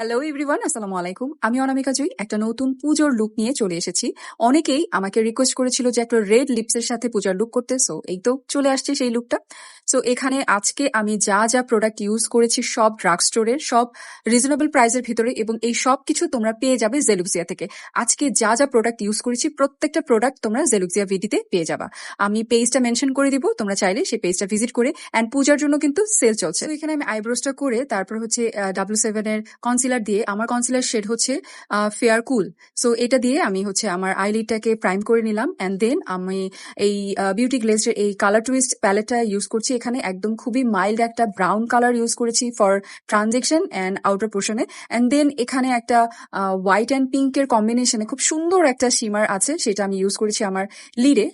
Hello everyone আসসালামু আলাইকুম আমি অনামিকা জয়ী একটা নতুন পুজোর লুক নিয়ে চলে এসেছি। অনেকেই আমাকে রিকোয়েস্ট করেছিল যে একটা রেড লিপসের সাথে পূজার লুক করতে সো এই তো চলে আসছে সেই লুকটা সো এখানে আজকে আমি যা যা প্রোডাক্ট ইউজ করেছি সব ড্রাগ স্টোরের সব রিজনেবল প্রাইসের ভিতরে এবং এই সব কিছু তোমরা পেয়ে যাবে জেলুক্সিয়া থেকে। আজকে যা যা প্রোডাক্ট ইউজ করেছি, প্রত্যেকটা প্রোডাক্ট তোমরা জেলুক্সিয়া ভিডিতে পেয়ে যাবা। আমি পেজটা মেনশন করে দিব, তোমরা চাইলে সেই পেজটা ভিজিট করে অ্যান্ড পূজার জন্য কিন্তু সেল চলছে। এখানে আমি আইব্রোসটা করে তারপর হচ্ছে ডাব্লিউ সেভেনের কনসিলার দিয়ে, আমার কনসিলার শেড হচ্ছে ফেয়ার কুল সো এটা দিয়ে আমি হচ্ছে আমার আইলিডটাকে প্রাইম করে নিলাম অ্যান্ড দেন আমি এই বিউটি গ্লেজের এই কালার টুইস্ট প্যালেটটা ইউজ করছি এখানে একদম খুবই মাইল্ড একটা ব্রাউন কালার ইউজ করেছি ফর ট্রানজেকশন অ্যান্ড আউটার পোর্শনে অ্যান্ড দেন এখানে একটা হোয়াইট অ্যান্ড পিঙ্কের কম্বিনেশনে খুব সুন্দর একটা শিমার আছে, সেটা আমি ইউজ করেছি আমার লিডে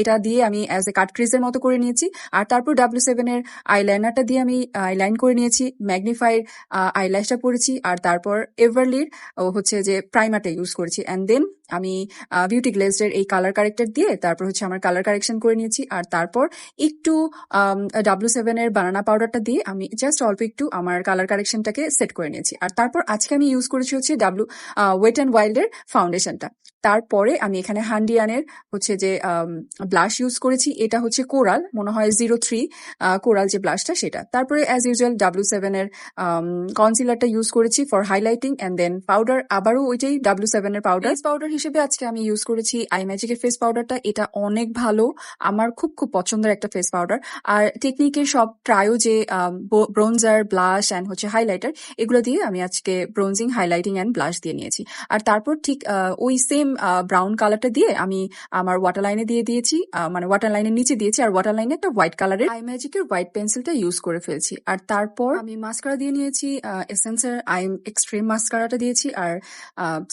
এটা দিয়ে আমি অ্যাজ এ কাট ক্রিজের মতো করে নিয়েছি। আর তারপর ডাব্লিউ সেভেনের আইলাইনারটা দিয়ে আমি আইলাইন করে নিয়েছি ম্যাগনিফাইড আইল্যাশটা পরেছি। আর তারপর এভারলির হচ্ছে যে প্রাইমারটা ইউজ করেছি। অ্যান্ড দেন আমি বিউটি গ্লেজের এই কালার কারেক্টার দিয়ে তারপর হচ্ছে আমার কালার কারেকশন করে নিয়েছি। আর তারপর একটু ডাব্লিউ সেভেনের বানানা পাউডারটা দিয়ে আমি জাস্ট অল্প একটু আমার কালার কারেকশনটাকে সেট করে নিয়েছি। আর তারপর আজকে আমি ইউজ করেছি হচ্ছে ডাব্লিউ ওয়েট অ্যান্ড ওয়াইল্ডের ফাউন্ডেশনটা তারপরে আমি এখানে হান্ডিয়ানের হচ্ছে যে ব্লাশ ইউজ করেছি। এটা হচ্ছে কোরাল, মনে হয় জিরো থ্রি কোরাল যে ব্লাশটা সেটা। তারপরে অ্যাজ ইউজুয়াল ডাব্লিউ সেভেনের কনসিলারটা ইউজ করেছি for highlighting and then powder আবারও ওইটাই ডাব্লিউ সেভেনের পাউডার পাউডার হিসেবে আজকে আমি ইউজ করেছি আই ম্যাজিকের ফেস পাউডারটা এটা অনেক ভালো। আমার খুব খুব পছন্দের একটা ফেস পাউডার আর টেকনিকের সব ট্রায়ো যে ব্রোঞ্জার ব্লাশ অ্যান্ড হচ্ছে হাইলাইটার এগুলো দিয়ে আমি আজকে ব্রোঞ্জিং হাইলাইটিং অ্যান্ড ব্লাশ দিয়ে নিয়েছি। আর তারপর ঠিক ওই সেম ব্রাউন কালারটা দিয়ে আমি আমার ওয়াটার লাইনে দিয়ে দিয়েছি মানে ওয়াটার লাইনের নিচে দিয়েছি আর ওয়াটার লাইনে একটা হোয়াইট কালারের আই ম্যাজিকের হোয়াইট পেন্সিলটা ইউজ করে ফেলছি। আর তারপর আমি মাস্কারা দিয়ে নিয়েছি এসেন্সের আই এক্সট্রিম মাস্কারাটা দিয়েছি। আর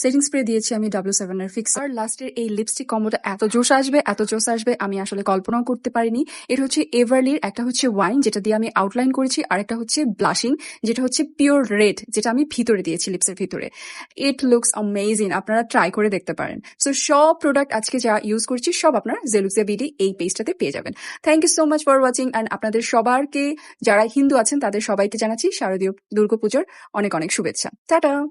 সেটিং স্প্রে দিয়েছি আমি ডাব্লিউ সেভেন এর ফিক্স আর লাস্টের এই লিপস্টিক কম্বোটা এত জোশ আসবে, এত জোশ আসবে, আমি আসলে কল্পনাও করতে পারিনি। এটা হচ্ছে এভারলির একটা হচ্ছে ওয়াইন যেটা দিয়ে আমি আউটলাইন করেছি, আর একটা হচ্ছে ব্লাশিং যেটা হচ্ছে পিওর রেড যেটা আমি ভিতরে দিয়েছি লিপসের ভিতরে। ইট লুকস অ্যামেজিং আপনারা ট্রাই করে দেখতে পারেন। সো সব প্রোডাক্ট আজকে যা ইউজ করছি, সব আপনারা জেলুক্সিয়া বিডি এই পেজটাতে পেয়ে যাবেন। Thank you so much for watching and আপনাদের সবারকে, যারা হিন্দু আছেন, তাদের সবাইকে জানাচ্ছি শারদীয় দুর্গাপুজোর অনেক অনেক শুভেচ্ছা। টাটা!